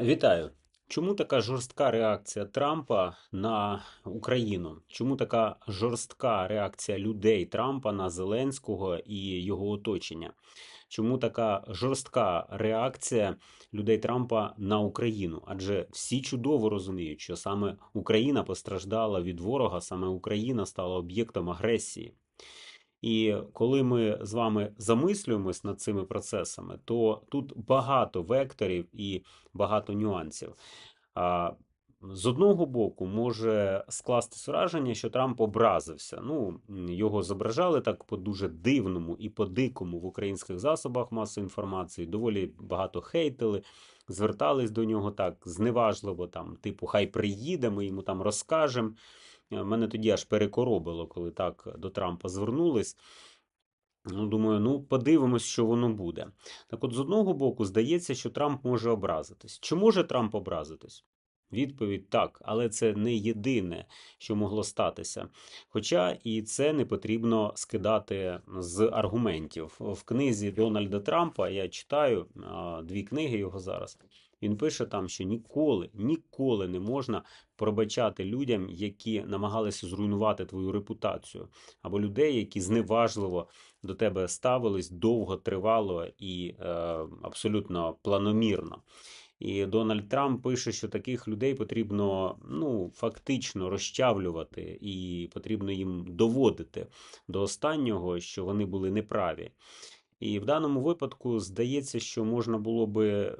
Вітаю. Чому така жорстка реакція Трампа на Україну? Чому така жорстка реакція людей Трампа на Зеленського і його оточення? Чому така жорстка реакція людей Трампа на Україну? Адже всі чудово розуміють, що саме Україна постраждала від ворога, саме Україна стала об'єктом агресії. І коли ми з вами замислюємось над цими процесами, то тут багато векторів і багато нюансів. З одного боку, може скластись враження, що Трамп образився. Ну, його зображали так по дуже дивному і по дикому в українських засобах масової інформації. Доволі багато хейтили, звертались до нього так зневажливо, там, типу, хай приїде, ми йому там розкажемо. Е, Мене тоді аж перекоробило, коли так до Трампа звернулись. Ну, думаю, ну подивимось, що воно буде. Так от, з одного боку, здається, що Трамп може образитись. Чи може Трамп образитись? Відповідь так, але це не єдине, що могло статися. Хоча і це не потрібно скидати з аргументів. В книзі Дональда Трампа я читаю дві книги його зараз. Він пише там, що ніколи, ніколи не можна пробачати людям, які намагалися зруйнувати твою репутацію, або людей, які зневажливо до тебе ставились довго, тривало і е, абсолютно планомірно. І Дональд Трамп пише, що таких людей потрібно ну, фактично розчавлювати, і потрібно їм доводити до останнього, що вони були неправі. І в даному випадку здається, що можна було би е,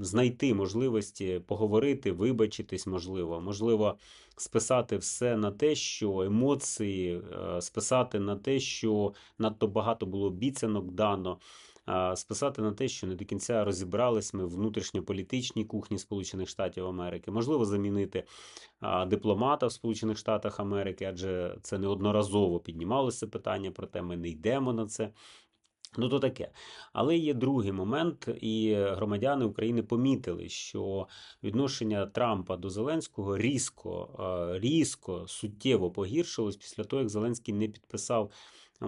знайти можливості поговорити, вибачитись, можливо, можливо, списати все на те, що емоції, е, списати на те, що надто багато було обіцянок дано. Списати на те, що не до кінця розібрались ми в внутрішньополітичній кухні Сполучених Штатів Америки, можливо, замінити дипломата в Сполучених Штатах Америки, адже це неодноразово піднімалося питання, проте ми не йдемо на це. Ну, то таке. Але є другий момент, і громадяни України помітили, що відношення Трампа до Зеленського різко, е, різко, суттєво погіршилось після того, як Зеленський не підписав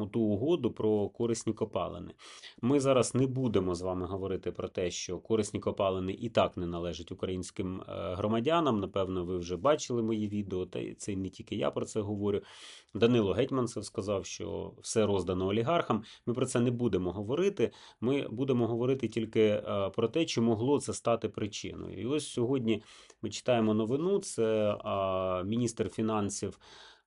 ту угоду про корисні копалини. Ми зараз не будемо з вами говорити про те, що корисні копалини і так не належать українським е, громадянам. Напевно, ви вже бачили мої відео, та це не тільки я про це говорю. Данило Гетьманцев сказав, що все роздано олігархам. Ми про це не будемо говорити. Ми будемо говорити тільки е, про те, чи могло це стати причиною. І ось сьогодні ми читаємо новину. Це е, міністр фінансів.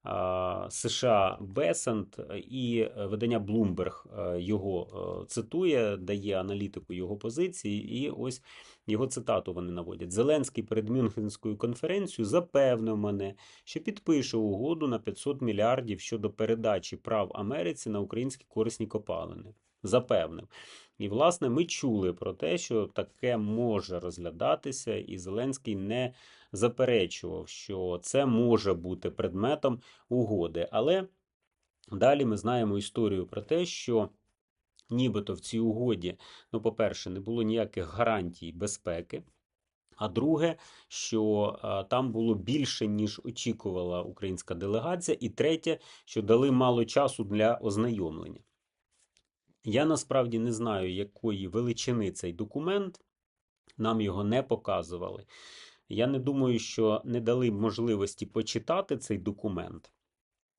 Е, США Бесент і видання Bloomberg е, його е, цитує, дає аналітику його позиції, і ось його цитату вони наводять. Зеленський перед Мюнхенською конференцією запевнив мене, що підпише угоду на 500 мільярдів щодо передачі прав Америці на українські корисні копалини. Запевнив. І, власне, ми чули про те, що таке може розглядатися, і Зеленський не заперечував, що це може бути предметом угоди. Але далі ми знаємо історію про те, що нібито в цій угоді, ну, по-перше, не було ніяких гарантій безпеки. А друге, що е, там було більше, ніж очікувала українська делегація. І третє, що дали мало часу для ознайомлення. Я насправді не знаю, якої величини цей документ. Нам його не показували. Я не думаю, що не дали можливості почитати цей документ.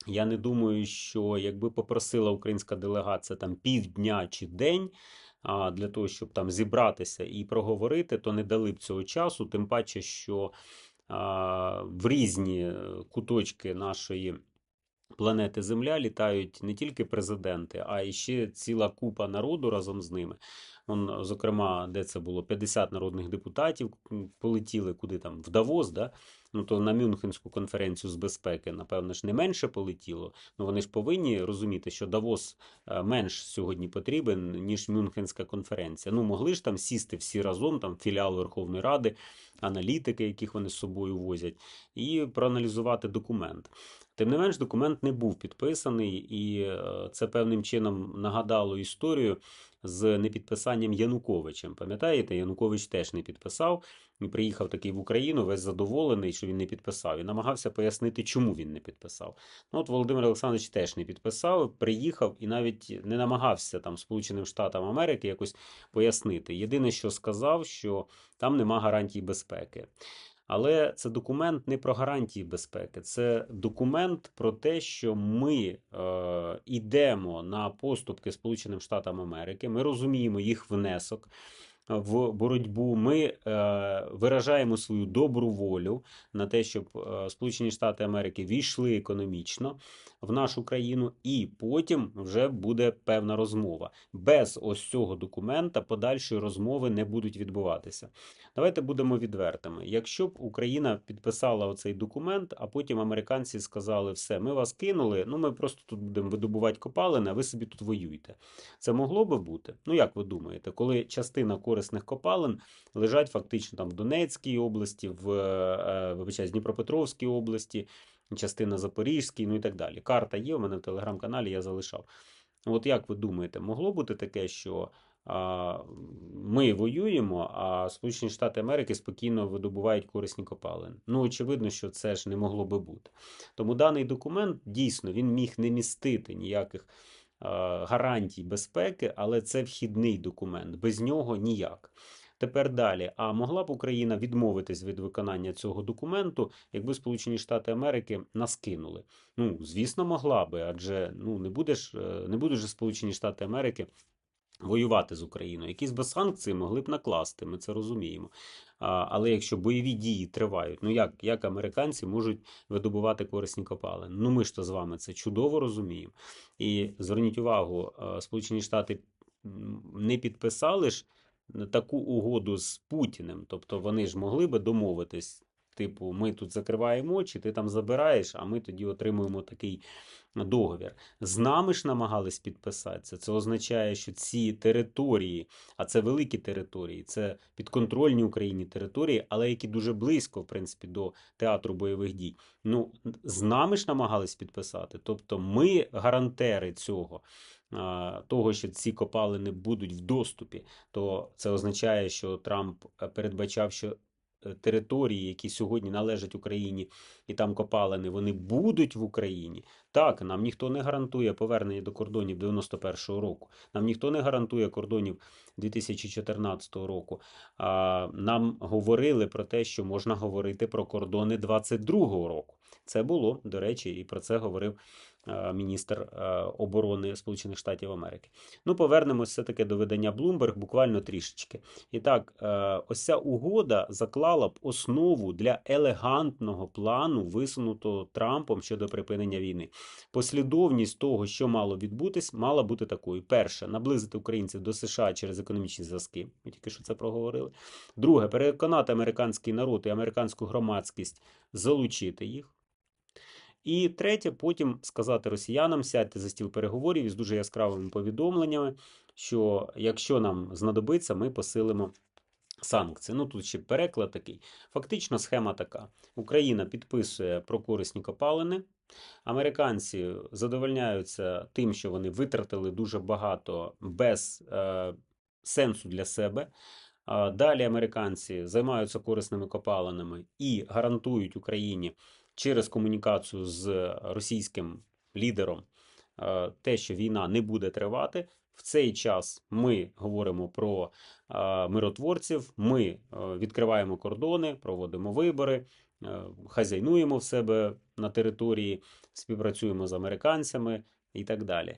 Я не думаю, що якби попросила українська делегація там півдня чи день а, для того, щоб там зібратися і проговорити, то не дали б цього часу. Тим паче, що а, в різні е, куточки нашої планети Земля літають не тільки президенти, а і ще ціла купа народу разом з ними. Он, зокрема, де це було 50 народних депутатів полетіли куди там в Давос, да? Ну то на Мюнхенську конференцію з безпеки, напевно ж, не менше полетіло. Ну вони ж повинні розуміти, що Давос е, менш сьогодні потрібен, ніж Мюнхенська конференція. Ну, могли ж там сісти всі разом, там філіал Верховної Ради, аналітики, яких вони з собою возять, і проаналізувати документ. Тим не менш, документ не був підписаний, і е, це певним чином нагадало історію, з непідписанням Януковичем. Пам'ятаєте, Янукович теж не підписав. І приїхав такий в Україну, весь задоволений, що він не підписав, і намагався пояснити, чому він не підписав. Ну от Володимир Олександрович теж не підписав, приїхав і навіть не намагався там Сполученим Штатам Америки якось пояснити. Єдине, що сказав, що там нема гарантій безпеки. Але це документ не про гарантії безпеки, це документ про те, що ми е, йдемо на поступки Сполученим Штатам Америки. Ми розуміємо їх внесок в боротьбу. Ми е, виражаємо свою добру волю на те, щоб е, Сполучені Штати Америки війшли економічно в нашу країну, і потім вже буде певна розмова. Без ось цього документа подальші розмови не будуть відбуватися. Давайте будемо відвертими. Якщо б Україна підписала оцей документ, а потім американці сказали, все, ми вас кинули, ну ми просто тут будемо видобувати копалини, а ви собі тут воюєте. Це могло би бути? Ну як ви думаєте, коли частина корисних копалин лежать фактично там в Донецькій області, в е, вибачаюсь, Дніпропетровській області, частина Запорізькій, ну і так далі. Карта є, у мене в телеграм-каналі я залишав. От як ви думаєте, могло бути таке, що а, ми воюємо, а Сполучені Штати Америки спокійно видобувають корисні копалини? Ну, очевидно, що це ж не могло би бути. Тому даний документ дійсно він міг не містити ніяких гарантій безпеки, але це вхідний документ. Без нього ніяк. Тепер далі. А могла б Україна відмовитись від виконання цього документу, якби Сполучені Штати Америки нас кинули? Ну, звісно, могла би, адже ну не будеш, е, не будуть же Сполучені Штати Америки. Воювати з Україною, якісь би санкції могли б накласти, ми це розуміємо. Але якщо бойові дії тривають, ну як як американці можуть видобувати корисні копалини? Ну ми ж то з вами це чудово розуміємо. І зверніть увагу, Сполучені Штати не підписали ж таку угоду з Путіним. Тобто вони ж могли би домовитись. Типу, ми тут закриваємо очі, ти там забираєш, а ми тоді отримуємо такий договір. З нами ж намагались підписатися. Це означає, що ці території, а це великі території, це підконтрольні Україні території, але які дуже близько, в принципі, до театру бойових дій. Ну, з нами ж намагались підписати. Тобто, ми гарантери цього того, що ці копалини будуть в доступі, то це означає, що Трамп е, передбачав, що території, які сьогодні належать Україні, і там копалини, вони будуть в Україні. Так, нам ніхто не гарантує повернення до кордонів 91-го року. Нам ніхто не гарантує кордонів 2014 року. А, Нам говорили про те, що можна говорити про кордони 22-го року. Це було, до речі, і про це говорив Е, міністр е, оборони Сполучених Штатів Америки. Ну, повернемось все-таки до видання Bloomberg буквально трішечки. І так, е, ось ця угода заклала б основу для елегантного плану, висунутого Трампом щодо припинення війни. Послідовність того, що мало відбутись, мала бути такою: перше, наблизити українців до США через економічні зв'язки. Ми тільки що це проговорили. Друге, переконати американський народ і американську громадськість залучити їх. І третє, потім сказати росіянам, сядьте за стіл переговорів із дуже яскравими повідомленнями, що якщо нам знадобиться, ми посилимо санкції. Ну тут ще переклад такий. Фактично, схема така: Україна підписує про корисні копалини. Американці задовольняються тим, що вони витратили дуже багато без е, сенсу для себе. Далі американці займаються корисними копалинами і гарантують Україні через комунікацію з російським лідером е, те, що війна не буде тривати. В цей час ми говоримо про е, миротворців, ми е, відкриваємо кордони, проводимо вибори, хазяйнуємо в себе на території, співпрацюємо з американцями і так далі.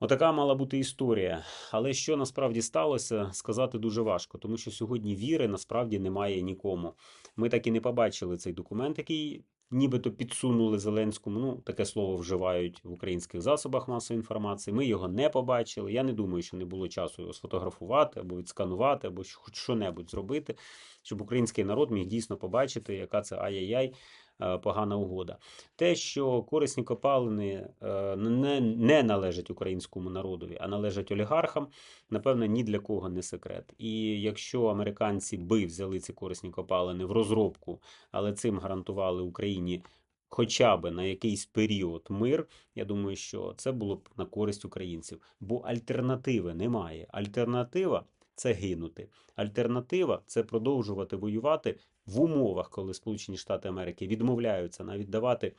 Отака мала бути історія. Але що насправді сталося, сказати дуже важко, тому що сьогодні віри насправді немає нікому. Ми так і не побачили цей документ, який нібито підсунули Зеленському. Ну, таке слово вживають в українських засобах масової інформації. Ми його не побачили. Я не думаю, що не було часу його сфотографувати або відсканувати, або хоч що-небудь зробити, щоб український народ міг дійсно побачити, яка це ай-яй-яй. Е, погана угода. Те, що корисні копалини е, не не належать українському народові, а належать олігархам, напевно, ні для кого не секрет. І якщо американці би взяли ці корисні копалини в розробку, але цим гарантували Україні хоча б на якийсь період мир, я думаю, що це було б на користь українців. Бо альтернативи немає. Альтернатива це гинути. Альтернатива це продовжувати воювати в умовах, коли Сполучені Штати Америки відмовляються навіть давати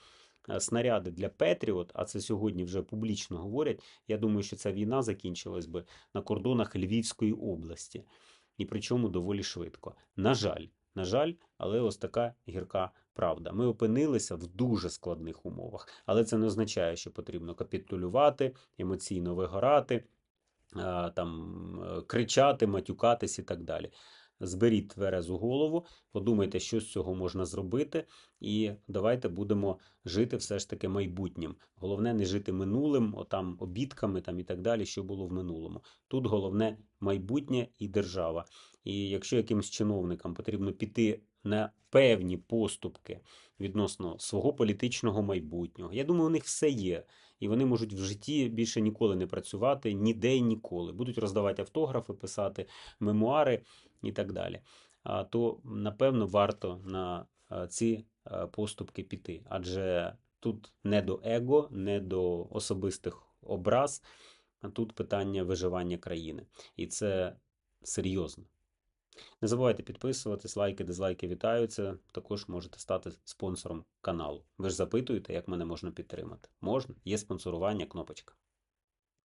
е, снаряди для Петріот, а це сьогодні вже публічно говорять. Я думаю, що ця війна закінчилась би на кордонах Львівської області. І причому доволі швидко. На жаль, на жаль, але ось така гірка правда. Ми опинилися в дуже складних умовах, але це не означає, що потрібно капітулювати, емоційно вигорати, там, е, кричати, матюкатись і так далі. Зберіть тверезу голову, подумайте, що з цього можна зробити, і давайте будемо жити все ж таки майбутнім. Головне не жити минулим, отам обідками там і так далі, що було в минулому. Тут головне майбутнє і держава. І якщо якимсь чиновникам потрібно піти на певні поступки відносно свого політичного майбутнього, я думаю, у них все є. І вони можуть в житті більше ніколи не працювати ніде і ніколи. Будуть роздавати автографи, писати мемуари і так далі. А то, напевно, варто на е, ці е, поступки піти. Адже тут не до его, не до особистих образ, а тут питання виживання країни. І це серйозно. Не забувайте підписуватись, лайки, дизлайки вітаються. Також можете стати спонсором каналу. Ви ж запитуєте, як мене можна підтримати. Можна, є спонсорування, кнопочка.